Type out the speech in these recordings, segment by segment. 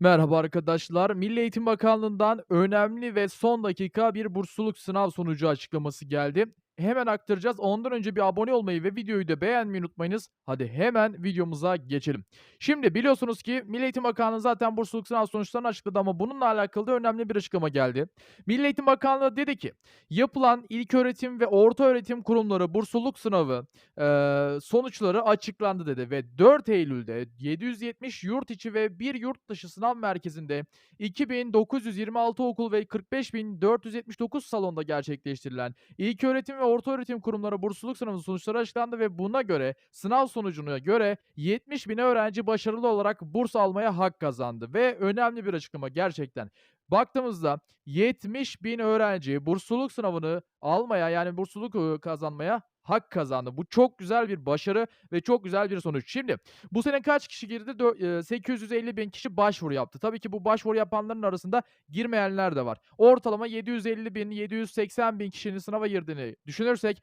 Merhaba arkadaşlar. Milli Eğitim Bakanlığı'ndan önemli ve son dakika bir bursluluk sınav sonucu açıklaması geldi. Hemen aktaracağız. Ondan önce bir abone olmayı ve videoyu da beğenmeyi unutmayınız. Hadi hemen videomuza geçelim. Şimdi biliyorsunuz ki Milli Eğitim Bakanlığı zaten bursluluk sınav sonuçlarını açıkladı ama bununla alakalı da önemli bir açıklama geldi. Milli Eğitim Bakanlığı dedi ki yapılan ilköğretim ve ortaöğretim kurumları bursluluk sınavı eee, sonuçları açıklandı dedi ve 4 Eylül'de 770 yurt içi ve bir yurt dışı sınav merkezinde 2926 okul ve 45.479 salonda gerçekleştirilen İlköğretim ve ortaöğretim kurumları bursluluk sınavının sonuçları açıklandı ve buna göre sınav sonucuna göre 70 bin öğrenci başarılı olarak burs almaya hak kazandı ve önemli bir açıklama gerçekten. Baktığımızda 70 bin öğrenci bursluluk sınavını almaya yani bursluluk kazanmaya hak kazandı. Bu çok güzel bir başarı ve çok güzel bir sonuç. Şimdi bu sene kaç kişi girdi? Dö eee, 850 bin kişi başvuru yaptı. Tabii ki bu başvuru yapanların arasında girmeyenler de var. Ortalama 750 bin, 780 bin kişinin sınava girdiğini düşünürsek,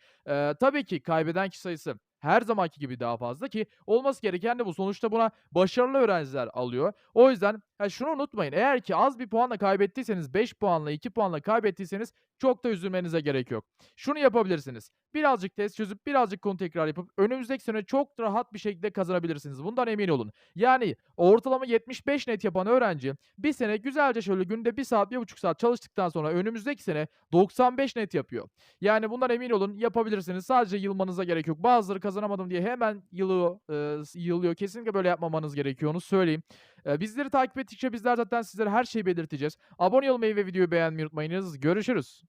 tabii ki kaybeden kişi sayısı her zamanki gibi daha fazla ki olması gereken de bu. Sonuçta buna başarılı öğrenciler alıyor. O yüzden ha, şunu unutmayın. Eğer ki az bir puanla kaybettiyseniz, 5 puanla, 2 puanla kaybettiyseniz çok da üzülmenize gerek yok. Şunu yapabilirsiniz. Birazcık test çözüp birazcık konu tekrar yapıp önümüzdeki sene çok rahat bir şekilde kazanabilirsiniz. Bundan emin olun. Yani ortalama 75 net yapan öğrenci bir sene güzelce şöyle günde 1 saat, bir buçuk saat çalıştıktan sonra önümüzdeki sene 95 net yapıyor. Yani bundan emin olun yapabilirsiniz. Sadece yılmanıza gerek yok. Bazıları kazanamadım diye hemen yılıyor, eee, s yığılıyor. Kesinlikle böyle yapmamanız gerekiyor, onu söyleyeyim. Eee, bizleri takip ettikçe bizler zaten sizlere her şeyi belirteceğiz. Abone olmayı ve videoyu beğenmeyi unutmayınız. Görüşürüz.